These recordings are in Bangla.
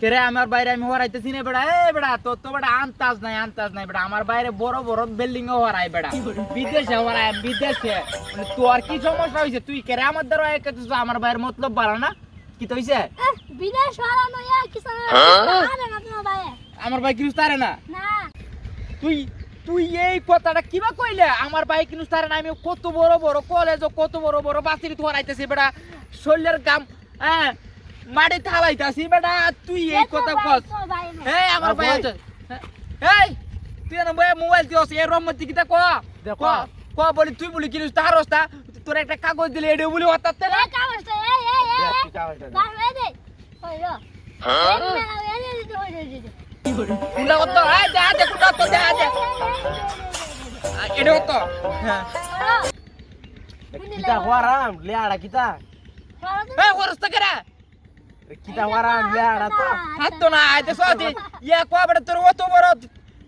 তো আমার বাইরে আমি হরাইতেছি না বেড়া এ বেড়া তো বেড়া নাই নাই বেড়া আমার বাইরে বড় বড় বিল্ডিং এ হরাই বেড়া বিদেশে হরাই বিদেশে তোর কি সমস্যা হইছে তুই কেরে আমার দ্বারা আমার বাইরে মতলব বাড়া না কি তো হইছে বিদেশ হারানো ইয়া ভাই আমার ভাই কিনুস তারে না? তুই তুই এই কথাটা কিবা কইলে? আমার ভাই কিনুস তারে না আমি কত বড় বড় কলেজ কত বড় বড় বাসির ধরাইতেছি বেড়া শরীরের গাম হ্যাঁ মাটি থালাইতাছি বেটা। তুই এই কথা কস। এই আমার ভাই আছে। এই তুই না ভাই মোবাইল দিওস এই রহমত কিটা ক? দেখো। ক বলি তুই বলি কিনুস তার রাস্তা তোর একটা কাগজ দিলে এডে বলি হতাতে না? কাগজটা এই এই এই কাগজটা দে? হয়ে? কুন্ডা কত এই দে দে কুন্ডা তো দে দে। এডে কত হ্যাঁ কিতা হওয়ারাম লেয়াড়া কিতা? এই হরস্তা করে? কিতা হওয়ারাম লেয়াড়া তো? হাত তো না আইতে সতি ইয়া কো বড় তোর অত বড়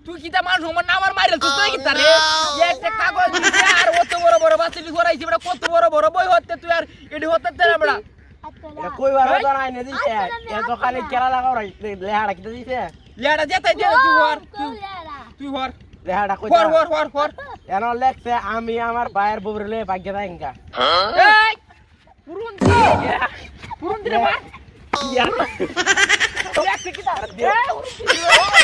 তুই কিটা মানুষ আমার নামার মাইরেল তুই তুই কিটা রে? ইয়া একটা কাগজ দিছে আর অত বড় বড় বাসলি ধরাইছি বড় কত বড় বড় বই হতে তুই আর এডি হতে না বড় কই বার তো নাই নে দিছে এ তো খালি কেলা লাগাও রাই লেয়াড়া কিতা দিছে? লেড়া যেতাই দে তুই হর তুই- তুই হর লেয়াড়া কই হর হর হর হর এন লেখছে আমি আমার ভাইয়ের ববরিলে ভাগ্য দাইঙ্গা এই পুরুন দি পুরুন দি রে মা ইয়ার লেখছে কিটা এই